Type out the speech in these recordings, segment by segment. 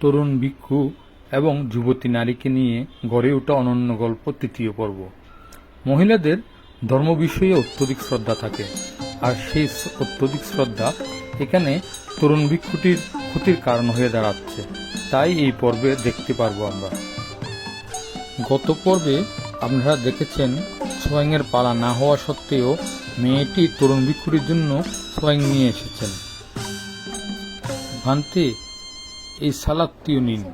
তরুণ ভিক্ষু এবং যুবতী নারীকে নিয়ে গড়ে ওঠা অনন্য গল্প তৃতীয় পর্ব। মহিলাদের ধর্ম বিষয়ে অত্যধিক শ্রদ্ধা থাকে, আর সেই অত্যধিক শ্রদ্ধা এখানে তরুণ ভিক্ষুটির ক্ষতির কারণ হয়ে দাঁড়াচ্ছে। তাই এই পর্বে দেখতে পারব আমরা। গত পর্বে আপনারা দেখেছেন সোয়াইংয়ের পালা না হওয়া সত্ত্বেও মেয়েটি তরুণ ভিক্ষুটির জন্য সোয়াইং নিয়ে এসেছেন। ভান্তে এই সালাদটিও নিন।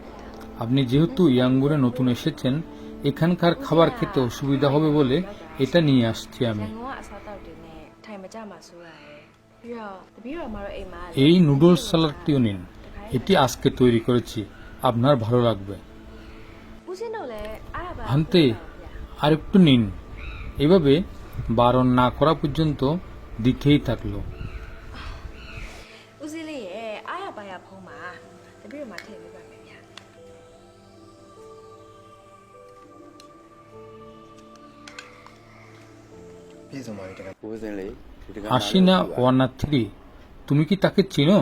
আপনি যেহেতু ইয়াঙ্গুরে নতুন এসেছেন, এখানকার খাবার খেতে অসুবিধা হবে বলে এটা নিয়ে আসছি আমি। এই নুডলস সালাদটিও নিন। এটি আজকে তৈরি করেছি। আপনার ভালো লাগবে। হান্তে আর একটু নিন। এভাবে বারণ না করা পর্যন্ত দিতেই থাকল। হাসিনা ওয়ানা থ্রি, তুমি কি তাকে চেনো?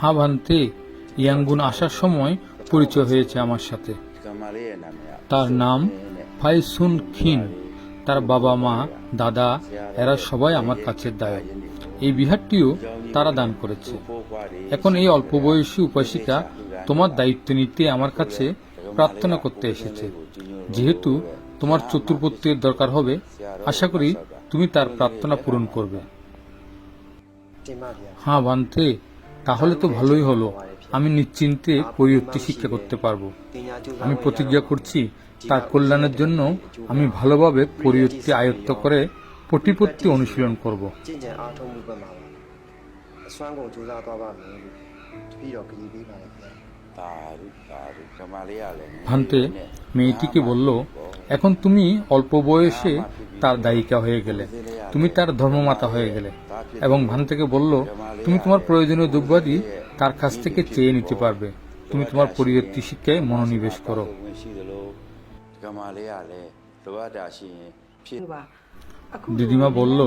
হ্যাঁ হা ভান্তে, ইয়াঙ্গুন আসার সময় পরিচয় হয়েছে আমার সাথে। তার নাম ফাইসুন খিন তার বাবা মা, দাদা, এরা সবাই আমার কাছের দায় এই বিহারটিও তারা দান করেছে। এখন এই অল্প বয়সী উপাসিকা তোমার দায়িত্ব নিতে আমার কাছে প্রার্থনা করতে এসেছে। যেহেতু তোমার চতুর্পত্রের দরকার হবে, আশা করি তুমি তার প্রার্থনা পূরণ করবে। হ্যাঁ বান্তে, তাহলে তো ভালোই হলো। আমি নিশ্চিন্তে পরিবর্তে শিক্ষা করতে পারব। আমি প্রতিজ্ঞা করছি, তার কল্যাণের জন্য আমি ভালোভাবে পরিবর্তে আয়ত্ত করে প্রতিপত্তি অনুশীলন করব। ভান্তে মেয়েটিকে বলল এখন তুমি অল্প বয়সে তার দায়িকা হয়ে গেলে, তুমি তার ধর্মমাতা হয়ে গেলে এবং ভান থেকে বলল, তুমি তোমার প্রয়োজনীয় দ্রব্যাদি তার কাছ থেকে চেয়ে নিতে পারবে। তুমি তোমার পরিবর্তী শিক্ষায় মনোনিবেশ করো। দিদিমা বলল,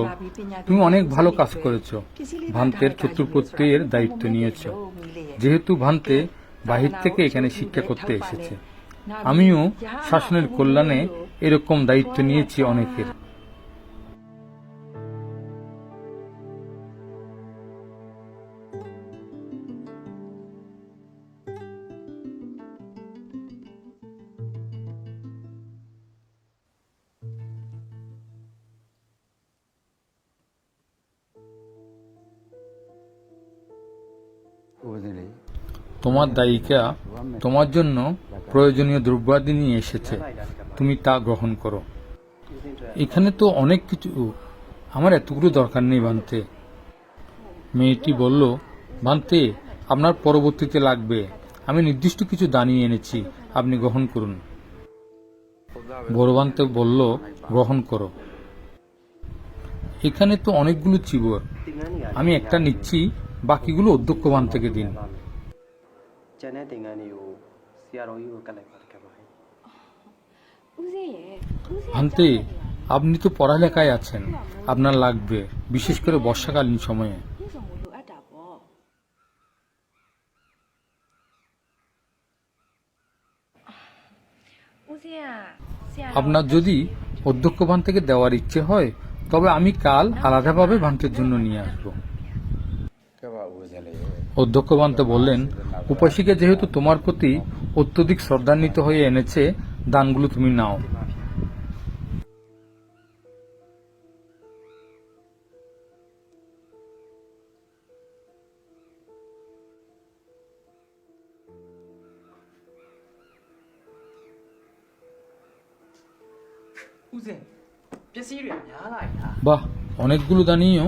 তুমি অনেক ভালো কাজ করেছ। ভান্তের চতুর্পত্যের দায়িত্ব নিয়েছ। যেহেতু ভান্তে বাহির থেকে এখানে শিক্ষা করতে এসেছে আমিও শাসনের কল্যাণে এরকম দায়িত্ব নিয়েছি অনেকের। তোমার দায়িকা তোমার জন্য প্রয়োজনীয় দ্রব্যাদি নিয়ে এসেছে। তুমি তা গ্রহণ করো। এখানে তো অনেক কিছু। আমার এতগুলো দরকার নেই বানতে মেয়েটি বলল বানতে আপনার পরবর্তীতে লাগবে। আমি নির্দিষ্ট কিছু দানিয়ে এনেছি। আপনি গ্রহণ করুন। বড়বান্তে বলল, গ্রহণ করো। এখানে তো অনেকগুলো চিবর। আমি একটা নিচ্ছি, বাকিগুলো অধ্যক্ষ বান থেকে দিন। ကျန်တဲ့တင်ငန်းတွေကိုဆရာတော်ကြီးကိုကတ်လိုက်ပါတကယ်ပါဟဲ့ ဦးစင်းရဲ့ဦးစင်း ভান্তে আপনি তো পড়ালেখায় আছেন আপনার লাগবে বিশেষ করে বর্ষাকালীন সময়ে ပြည့်စုံမှုလိုအပ်တာပေါ့ဦးစင်းကဆရာတော် আপনার যদি অধ্যক্ষ ভান থেকে দেওয়ার ইচ্ছে হয় তবে আমি কাল আলাদাভাবে ভান্তের জন্য নিয়ে আসবো ကပဦးစင်းလေး অধ্যক্ষ ভান্তে বললেন উপাসিকা যেহেতু তোমার প্রতি অত্যধিক শ্রদ্ধান্বিত হয়ে এনেছে দানগুলো তুমি নাও। বাহ অনেকগুলো দানিও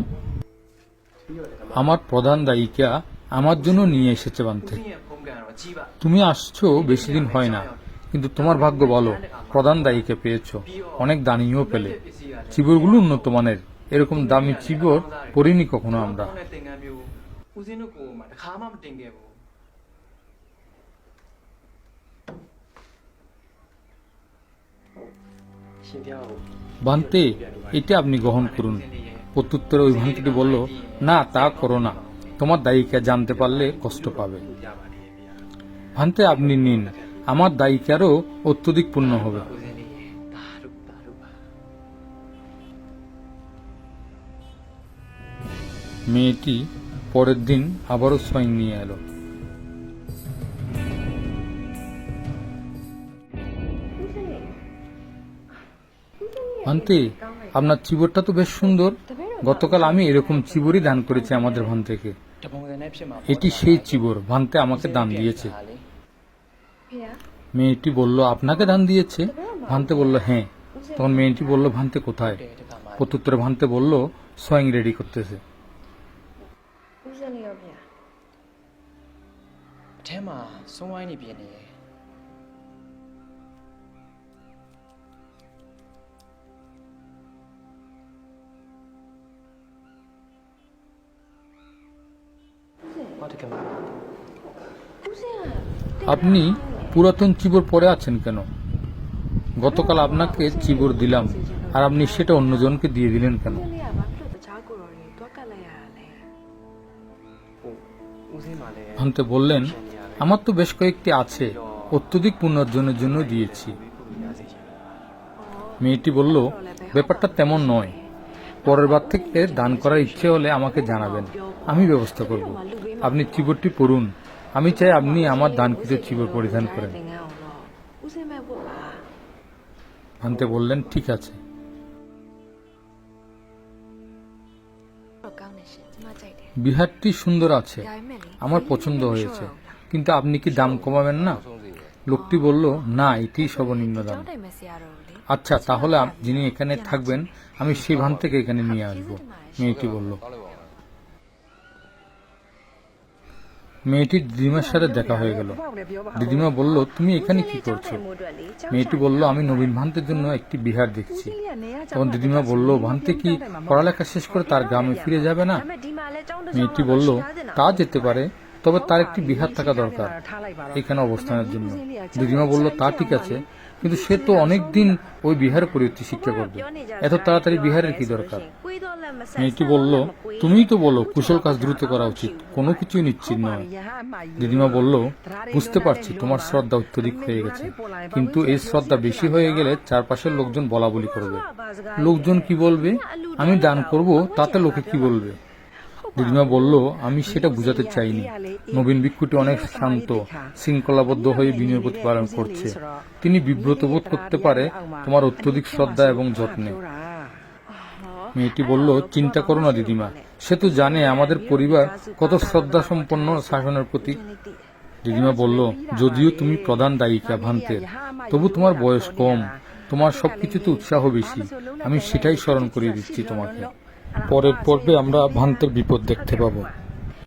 আমার প্রধান দায়িকা আমার জন্য নিয়ে এসেছে বানতে। তুমি আসছ বেশি দিন হয় না। কিন্তু তোমার ভাগ্য বলো প্রধান দায়ীকে পেয়েছ। অনেক দানিও পেলে। চিবরগুলো উন্নত মানের। এরকম দামি চিবর পড়িনি কখনো আমরা। ভান্তে, এটা আপনি গ্রহণ করুন। প্রত্যুত্তরে ওই ভান্তিটি বলল, না, তা করো না। তোমার দায়িকা জানতে পারলে কষ্ট পাবে। ভান্তে আপনি নিন। আমার দায়িকারও অত্যধিক পূর্ণ হবে। মেয়েটি পরের দিন আবারও সয়ং নিয়ে এলো। ভান্তি, আপনার চিবরটা তো বেশ সুন্দর। গতকাল আমি এরকম চিবরই দান করেছি আমাদের ভান থেকে এটি সেই চিবর, ভান্তে আমাকে দান দিয়েছে। মেয়েটি বলল আপনাকে ধান দিয়েছে? হ্যাঁ, ভানতে বলল হ্যাঁ। তখন মেয়েটি বলল ভানতে কোথায়? প্রত্যুত্তরে ভানতে বলল সোয়িং রেডি করতেছে। আপনি পুরাতন চিবর পরে আছেন কেন? গতকাল আপনাকে চিবর দিলাম, আর আপনি সেটা অন্যজনকে দিয়ে দিলেন কেন? ভাঙতে বললেন, আমার তো বেশ কয়েকটি আছে, অত্যধিক পুনর্জনের জন্য দিয়েছি। মেয়েটি বলল, ব্যাপারটা তেমন নয়। পরের বার থেকে দান করার ইচ্ছে হলে আমাকে জানাবেন। আমি ব্যবস্থা করব। আপনি চিবরটি পড়ুন। আমি চাই আপনি আমার ধান কিছু ছিপে পরিধান করেন। আনতে বললেন, ঠিক আছে। বিহারটি সুন্দর আছে, আমার পছন্দ হয়েছে, কিন্তু আপনি কি দাম কমাবেন না? লোকটি বলল, না এটি সর্বনিম্ন দাম। আচ্ছা তাহলে যিনি এখানে থাকবেন, আমি সেই ভান থেকে এখানে নিয়ে আসব, মেয়েটি বলল। মেয়েটি দিদিমার সাথে দেখা হয়ে গেল। দিদিমা বলল, তুমি এখানে কি করছ? মেয়েটি বলল, আমি নবীন ভান্তের জন্য একটি বিহার দেখছি। তখন দিদিমা বলল, ভান্তে কি পড়ালেখা শেষ করে তার গ্রামে ফিরে যাবে না? মেয়েটি বলল, তা যেতে পারে, তবে তার একটি বিহার থাকা দরকার এখানে অবস্থানের জন্য। দিদিমা বলল, তা ঠিক আছে কিন্তু সে তো অনেক দিন ওই বিহারে পরিবর্তী শিক্ষা করবে। এত তাড়াতাড়ি বিহারের কি দরকার? মেয়েটি বলল, তুমিই তো বলো, কুশল কাজ দ্রুত করা উচিত। কোনো কিছুই নিশ্চিত নয়। দিদিমা বলল, বুঝতে পারছি, তোমার শ্রদ্ধা অত্যধিক হয়ে গেছে। কিন্তু এই শ্রদ্ধা বেশি হয়ে গেলে চারপাশের লোকজন বলা বলি করবে। লোকজন কি বলবে? আমি দান করব, তাতে লোকে কি বলবে? দিদিমা বলল, আমি সেটা বুঝাতে চাইনি। নবীন ভিক্ষুটি অনেক শান্ত, শৃঙ্খলাবদ্ধ হয়ে বিনয় প্রতিপালন করছে। তিনি বিব্রত বোধ করতে পারে তোমার অত্যধিক শ্রদ্ধা এবং যত্নে। মেয়েটি বলল, চিন্তা করো না দিদিমা। সে তো জানে আমাদের পরিবার কত শ্রদ্ধা সম্পন্ন শাসনের প্রতি দিদিমা বলল, যদিও তুমি প্রধান দায়িকা ভান্তের তবু তোমার বয়স কম। তোমার সবকিছুতে উৎসাহ বেশি। আমি সেটাই স্মরণ করিয়ে দিচ্ছি তোমাকে। পরের পর্বে আমরা ভান্তের বিপদ দেখতে পাবো।